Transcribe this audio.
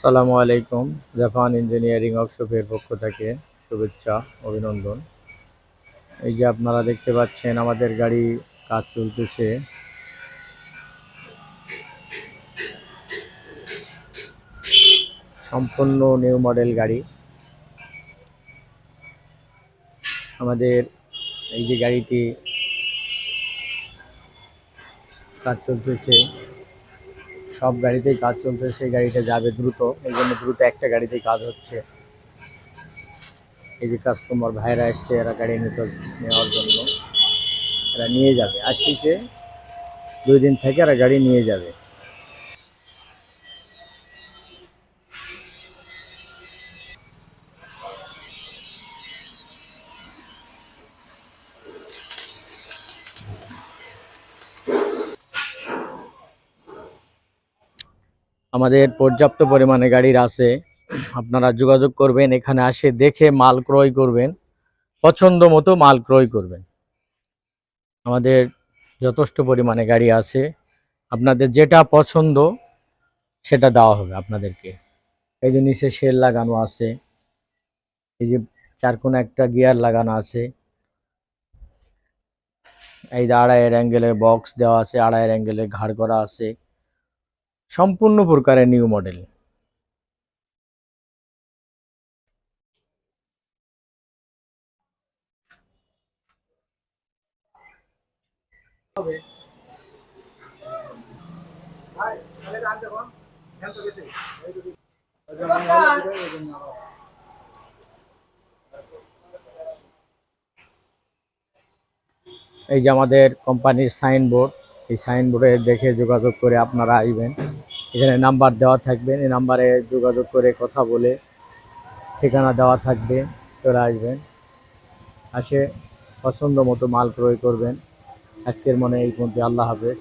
সালামু আলাইকুম Japan engineering ওয়ার্কশপের পক্ষ থেকে শুভেচ্ছা, অভিনন্দন। এই যে আপনারা দেখতে পাচ্ছেন, আমাদের গাড়ি কাজ চলতেছে। সম্পূর্ণ নিউ মডেল গাড়ি। আমাদের এই যে গাড়িটি কাজ চলতেছে। সব গাড়িতেই কাজ চলছে, সেই গাড়িটা যাবে দ্রুত। এই জন্য দ্রুত একটা গাড়িতেই কাজ হচ্ছে। এই যে কাস্টমার ভাইরা এসছে, এরা গাড়ি নিতে নেওয়ার জন্য। এরা নিয়ে যাবে। আসছে দুই দিন থেকে এরা গাড়ি নিয়ে যাবে। আমাদের পর্যাপ্ত পরিমাণে গাড়ির আছে। আপনারা যোগাযোগ করবেন, এখানে আসে দেখে মাল ক্রয় করবেন। পছন্দ মতো মাল ক্রয় করবেন। আমাদের যথেষ্ট পরিমাণে গাড়ি আছে। আপনাদের যেটা পছন্দ, সেটা দেওয়া হবে আপনাদেরকে। এই যে নিচে শেল লাগানো আছে। এই যে চার কোণে একটা গিয়ার লাগানো আছে। এই যে আড়াইয়ের অ্যাঙ্গেলের বক্স দেওয়া আছে, আড়াইয়ের অ্যাঙ্গেলের ঘাড় করা আছে। সম্পূর্ণ প্রকারের নিউ মডেল এই যে আমাদের কোম্পানির সাইনবোর্ড এই সাইনবোর্ডে দেখে যোগাযোগ করে আপনারা আসবেন এখানে নাম্বার দেওয়া থাকবে, এই নাম্বারে যোগাযোগ করে কথা বলে ঠিকানা দেওয়া থাকবে, চলে আসবেন। আসে পছন্দ মতো মাল ক্রয় করবেন। আজকের মনে এই মধ্যে আল্লাহ হাফেজ।